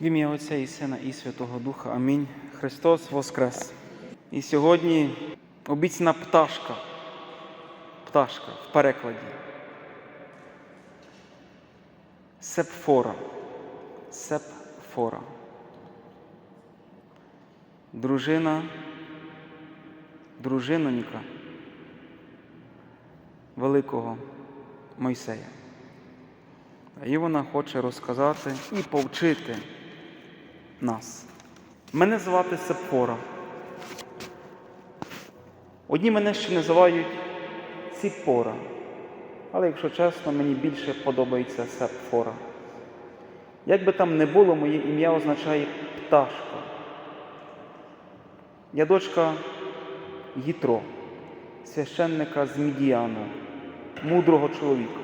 В ім'я Отця і Сина і Святого Духа. Амінь. Христос Воскрес. І сьогодні обіцяна пташка. Пташка в перекладі. Сепфора. Сепфора. Дружина, дружиноніка великого Мойсея. І вона хоче розказати і повчити нас. Мене звати Сепфора. Одні мене ще називають Ціпора. Але якщо чесно, мені більше подобається Сепфора. Як би там не було, моє ім'я означає пташка. Я дочка Їтро, священника з Мідіану, мудрого чоловіка.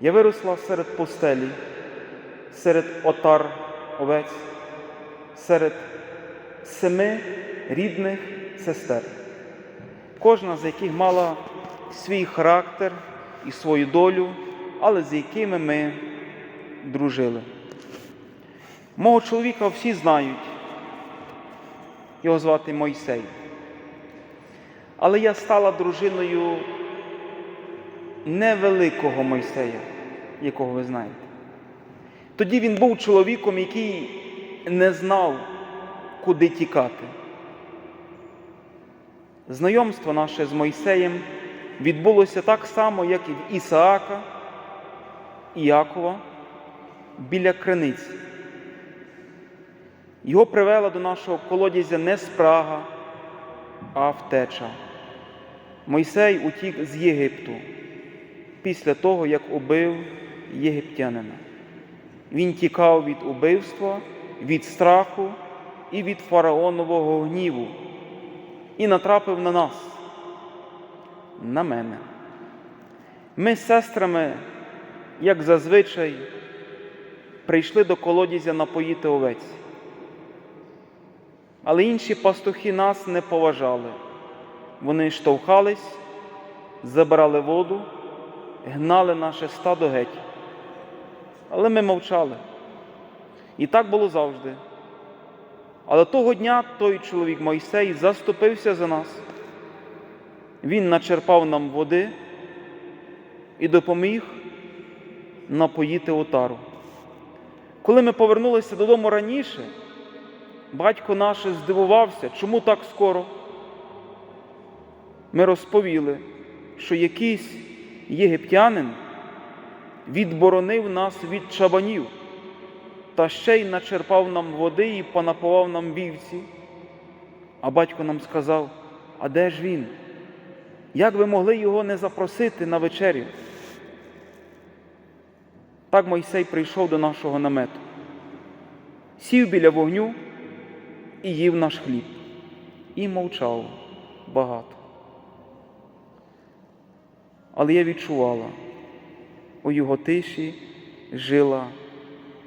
Я виросла серед постелі, серед отар овець, серед семи рідних сестер, кожна з яких мала свій характер і свою долю, але з якими ми дружили. Мого чоловіка всі знають, його звати Мойсей. Але я стала дружиною невеликого Мойсея, якого ви знаєте. Тоді він був чоловіком, який не знав, куди тікати. Знайомство наше з Мойсеєм відбулося так само, як і в Ісаака і біля криниці. Його привела до нашого колодязя не спрага, а втеча. Мойсей утік з Єгипту після того, як убив єгиптянина. Він тікав від убивства, від страху і від фараонового гніву і натрапив на нас, на мене. Ми з сестрами, як зазвичай, прийшли до колодязя напоїти овець. Але інші пастухи нас не поважали. Вони штовхались, забирали воду, гнали наше стадо геть. Але ми мовчали. І так було завжди. Але того дня той чоловік Мойсей заступився за нас. Він начерпав нам води і допоміг напоїти отару. Коли ми повернулися додому раніше, батько наш здивувався, чому так скоро. Ми розповіли, що якийсь єгиптянин відборонив нас від чабанів та ще й начерпав нам води і понапував нам вівці. А батько нам сказав, а де ж він? Як ви могли його не запросити на вечерю? Так Мойсей прийшов до нашого намету, сів біля вогню і їв наш хліб, і мовчав багато. Але я відчувала, у його тиші жила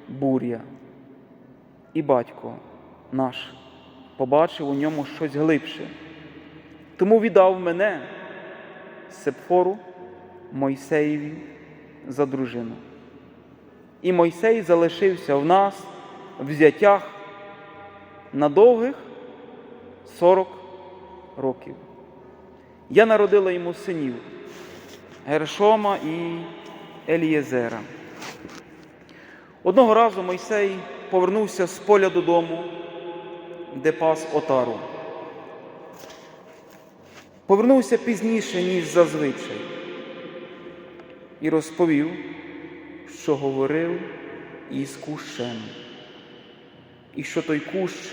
буря. І батько наш побачив у ньому щось глибше. Тому віддав мене Сепфору Мойсеєві за дружину. І Мойсей залишився в нас в взяттях на довгих 40 років. Я народила йому синів Гершома і Елієзера. Одного разу Мойсей повернувся з поля додому, де пас отару. Повернувся пізніше, ніж зазвичай, і розповів, що говорив із кущем, і що той кущ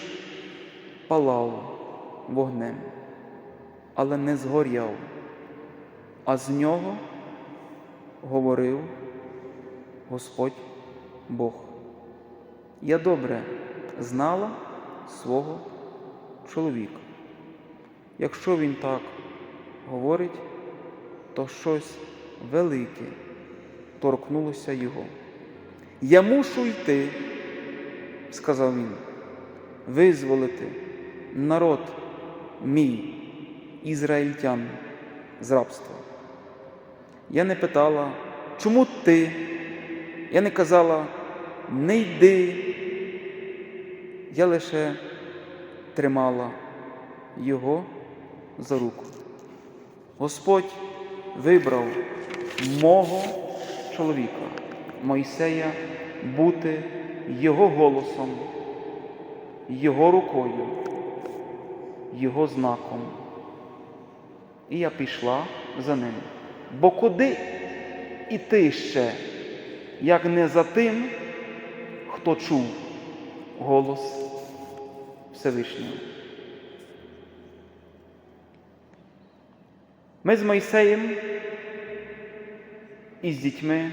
палав вогнем, але не згоряв, а з нього говорив Господь Бог. Я добре знала свого чоловіка. Якщо він так говорить, то щось велике торкнулося його. Я мушу йти, сказав він, визволити народ мій, ізраїльтян з рабства. Я не питала, чому ти? Я не казала, не йди, Я лише тримала його за руку. Господь вибрав мого чоловіка, Мойсея, бути його голосом, його рукою, його знаком. І я пішла за ним. Бо куди іти ще, як не за тим, хто чув голос Всевишнього? Ми з Мойсеєм і з дітьми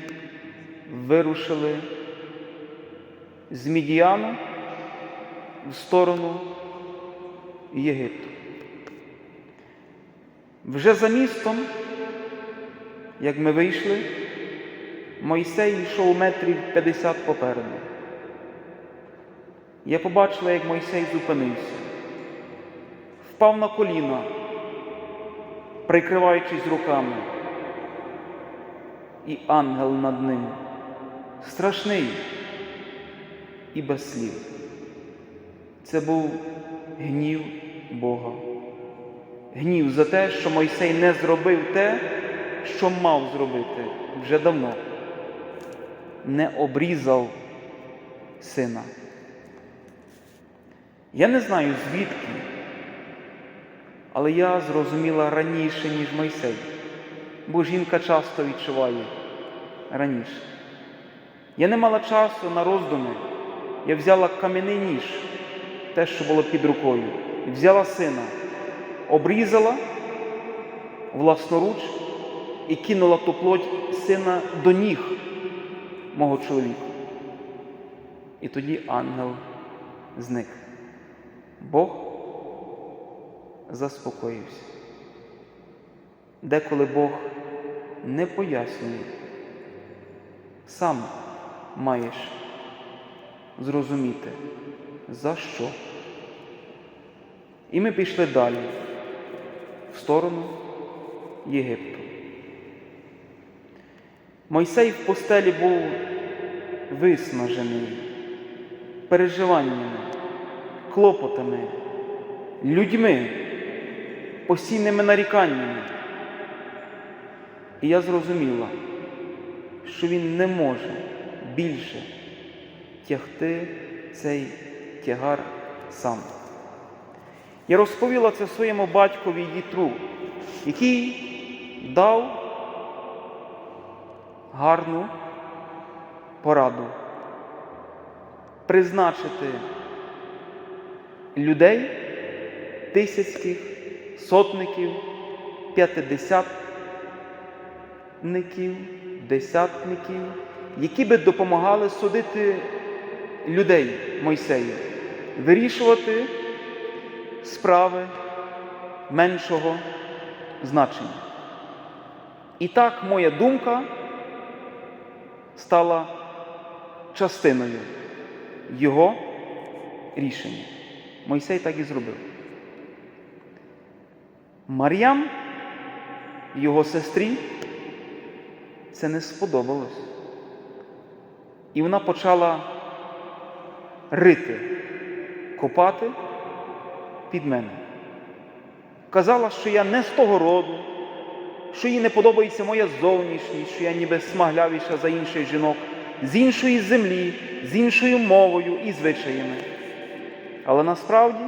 вирушили з Мідіану в сторону Єгипту. Вже за містом, як ми вийшли, Мойсей йшов метрів 50 попереду. Я побачила, як Мойсей зупинився, впав на коліна, прикриваючись руками, і ангел над ним страшний і без слів. Це був гнів Бога. Гнів за те, що Мойсей не зробив те, що мав зробити вже давно, не обрізав сина. Я не знаю звідки, але я зрозуміла раніше, ніж Мойсей, бо жінка часто відчуває раніше. Я не мала часу на роздуми. Я взяла кам'яний ніж, те, що було під рукою, взяла сина, обрізала власноруч і кинула ту плоть сина до ніг мого чоловіка. І тоді ангел зник. Бог заспокоївся. Деколи Бог не пояснює, сам маєш зрозуміти, за що. І ми пішли далі, в сторону Єгипту. Мойсей в постелі був виснажений переживаннями, клопотами, людьми, постійними наріканнями. І я зрозуміла, що він не може більше тягти цей тягар сам. Я розповіла це своєму батькові Їтру, який дав гарну пораду призначити людей, тисяцьких, сотників, п'ятидесятників, десятників, які би допомагали судити людей Мойсею, вирішувати справи меншого значення. І так моя думка стала частиною його рішення. Мойсей так і зробив. Мар'ям, його сестрі, це не сподобалось. І вона почала рити, копати під мене. Казала, що я не з того роду, що їй не подобається моя зовнішність, що я ніби смаглявіша за інших жінок, з іншої землі, з іншою мовою і звичаями. Але насправді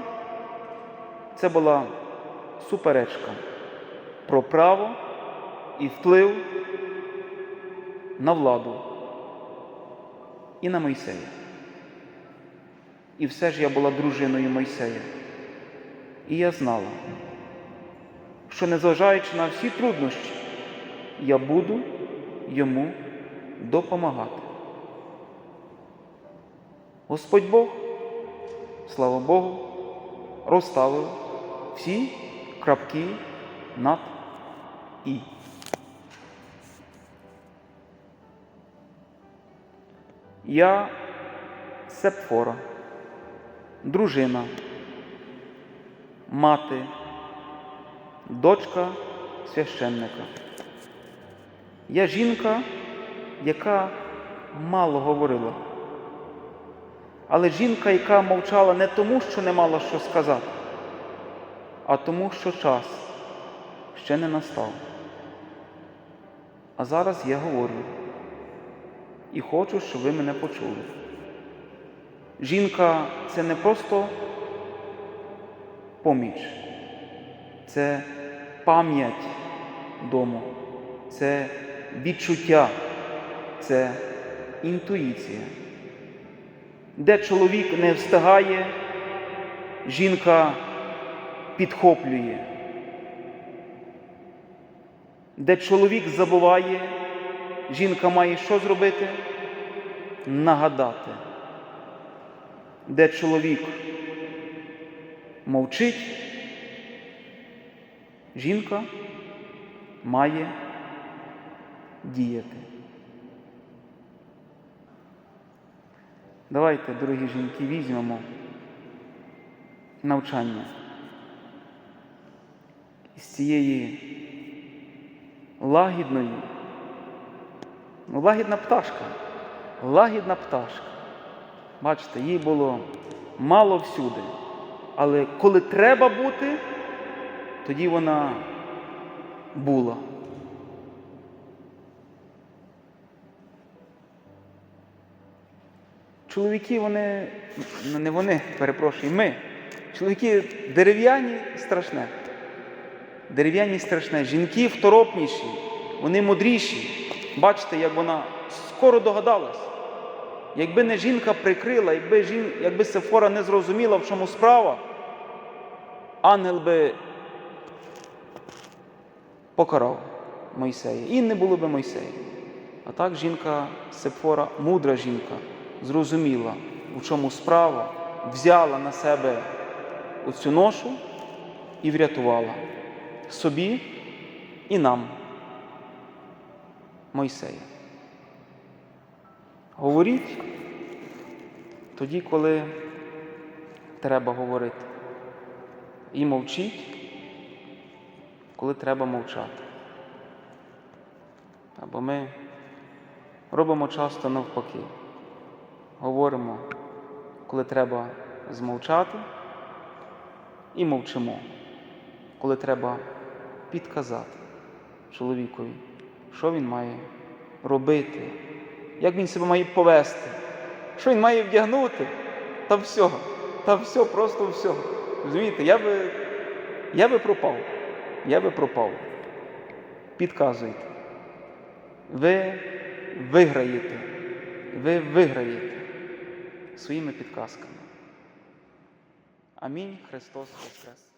це була суперечка про право і вплив на владу і на Мойсея. І все ж я була дружиною Мойсея. І я знала, що незважаючи на всі труднощі, я буду йому допомагати. Господь Бог, слава Богу, розставив всі крапки над І. Я Сепфора, дружина, мати, дочка священника. Я жінка, яка мало говорила, Але жінка, яка мовчала не тому, що не мала що сказати, а тому, що час ще не настав. А зараз я говорю і хочу, щоб ви мене почули. Жінка це не просто поміч, це пам'ять дому, це відчуття, це інтуїція. Де чоловік не встигає, жінка підхоплює. Де чоловік забуває, жінка має що зробити? Нагадати. Де чоловік мовчить, жінка має діяти. Давайте, дорогі жінки, візьмемо навчання із цієї лагідної, ну, лагідна пташка, лагідна пташка. Бачите, їй було мало всюди. Але коли треба бути, тоді вона була. Чоловіки, вони, ну, не вони, перепрошую, ми. Чоловіки дерев'яні страшне. Дерев'яні страшне. Жінки второпніші, вони мудріші. Бачите, як вона скоро догадалась. Якби не жінка прикрила, якби, жін... якби Сефора не зрозуміла, в чому справа, ангел би покарав Мойсея. І не було би Мойсея. А так жінка Сефора, мудра жінка, зрозуміла, в чому справа, взяла на себе оцю ношу і врятувала собі і нам, Мойсея. Говоріть тоді, коли треба говорити. І мовчіть, коли треба мовчати. Або ми робимо часто навпаки. Говоримо, коли треба змовчати, і мовчимо, коли треба підказати чоловікові, що він має робити, як він себе має повести, що він має вдягнути, та все, та все, просто все. Розумієте, я би, я би пропав, я би пропав. Підказуйте. Ви виграєте, ви виграєте своїми підказками. Амінь. Христос Воскрес!